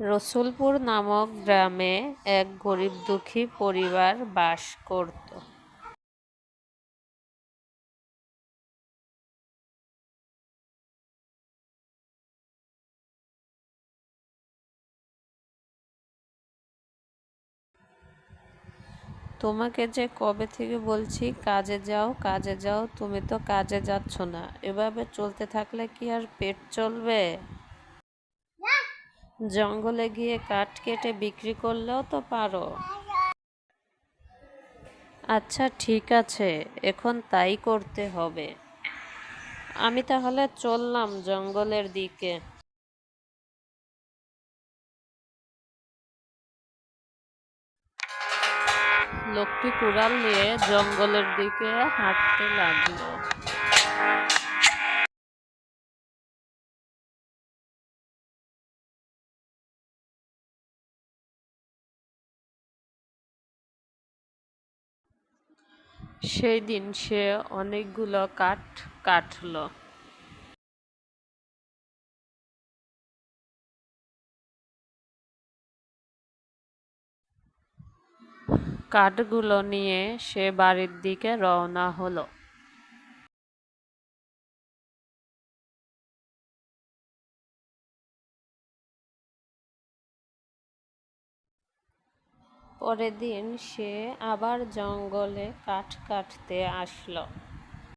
রসুলপুর নামক গ্রামে এক গরিব দুঃখী পরিবার বাস করত। তোমাকে যে কবে থেকে বলছি, কাজে যাও কাজে যাও, তুমি তো কাজে যাচ্ছ না। এভাবে চলতে থাকলে কি আর পেট চলবে? জঙ্গলে গিয়ে কাঠ কেটে বিক্রি করলেও তো পারো। আচ্ছা ঠিক আছে, এখন তাই করতে হবে। আমি তাহলে চললাম জঙ্গলের দিকে। লোকটি কুড়াল নিয়ে জঙ্গলের দিকে হাঁটতে লাগল। সেই দিন সে অনেকগুলো কাঠ কাটল। কাঠগুলো নিয়ে সে বাড়ির দিকে রওনা হলো। পরের দিন সে আবার জঙ্গলে কাঠ কাটতে আসলো।